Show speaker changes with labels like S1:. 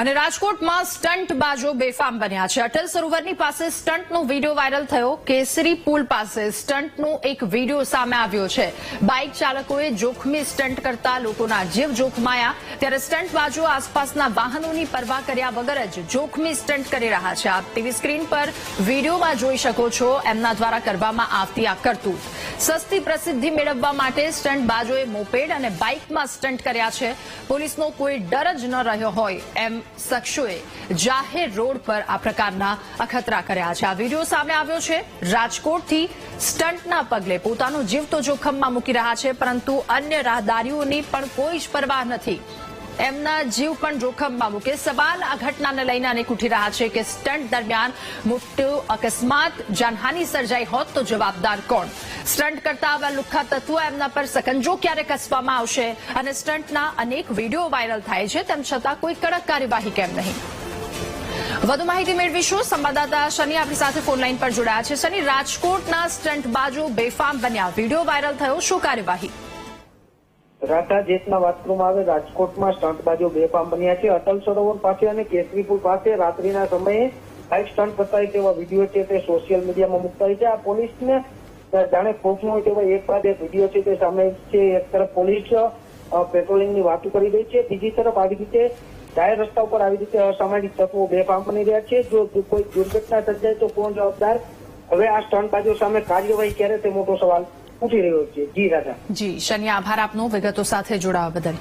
S1: અને રાજકોટમાં સ્ટન્ટ બાજો બેફામ બન્યા છે. અટલ સરોવરની પાસે સ્ટન્ટનો વીડિયો વાયરલ થયો. કેસરી પુલ પાસે સ્ટન્ટનો એક વીડિયો સામે આવ્યો છે. બાઇક ચાલકોએ જોખમી સ્ટન્ટ કરતા લોકોના જીવ જોખમાયા. ત્યારે સ્ટન્ટ બાજુ આસપાસના વાહનોની પરવા કર્યા વગર જ જોખમી સ્ટન્ટ કરી રહ્યા છે. આપ ટીવી સ્ક્રીન પર વિડીયોમાં જોઈ શકો છો. એમના દ્વારા કરવામાં આવતી આ કરતૂત. સસ્તી પ્રસિદ્ધિ મેળવવા માટે સ્ટન્ટ બાજોએ મોપેડ અને બાઇકમાં સ્ટન્ટ કર્યા છે. પોલીસનો કોઈ ડર જ ન રહ્યો હોય એમ શખ્સોએ જાહેર રોડ પર આ પ્રકારના અખતરા કર્યા છે. આ વીડિયો સામે આવ્યો છે. રાજકોટથી સ્ટન્ટના પગલે પોતાનો જીવ તો જોખમમાં મૂકી રહ્યા છે, પરંતુ અન્ય રાહદારીઓની પણ કોઈ જ પરવાહ નથી. એમના જીવ પણ જોખમમાં મૂકે. સવાલ આ ઘટનાને લઈને અનેક ઉઠી રહ્યા છે કે સ્ટન્ટ દરમિયાન મોટો અકસ્માત, જાનહાની સર્જાઈ હોત તો જવાબદાર કોણ? સ્ટન્ટ કરતા આવા લુખ્ખા તત્વો એમના પર સકંજો ક્યારે કસવામાં આવશે? અને સ્ટન્ટના અનેક વીડિયો વાયરલ થાય છે, તેમ છતાં કોઈ કડક કાર્યવાહી કેમ નહીં? વધુ માહિતી મેળવીશું. સંવાદદાતા શનિ આપણી સાથે ફોનલાઈન પર જોડાયા છે. શનિ, રાજકોટના સ્ટન્ટ બાજુ બેફામ બન્યા. વીડિયો વાયરલ થયો. શું કાર્યવાહી?
S2: રાધા જેટના વાત આવે રાજકોટમાં સ્ટંટબાજો બેફામ બન્યા છે. અટલ સરોવર પાસે અને કેસરીપુર પાસે રાત્રિના સમયે લાઈવ સ્ટન્ટ કરતા તેવા વીડિયો છે તે સોશિયલ મીડિયામાં મુકતા છે. આ પોલીસને જાણે ખોફનું હોય તેવા એક બાદ એક વીડિયો છે તે સામે છે. એક તરફ પોલીસ પેટ્રોલિંગની વાતો કરી રહી છે. બીજી તરફ આવી રીતે જાહેર રસ્તા ઉપર આવી રીતે અસામાજિક તત્વો બેફામ બની રહ્યા છે. જો કોઈ દુર્ઘટના સર્જાય તો કોણ જવાબદાર? હવે આ સ્ટંટબાજો સામે કાર્યવાહી ક્યારે તે મોટો સવાલ ઉઠી રહ્યો છે જી રાધા.
S1: જી શનિ આભાર આપનો. વિગતો સાથે જોડાવા બદલ.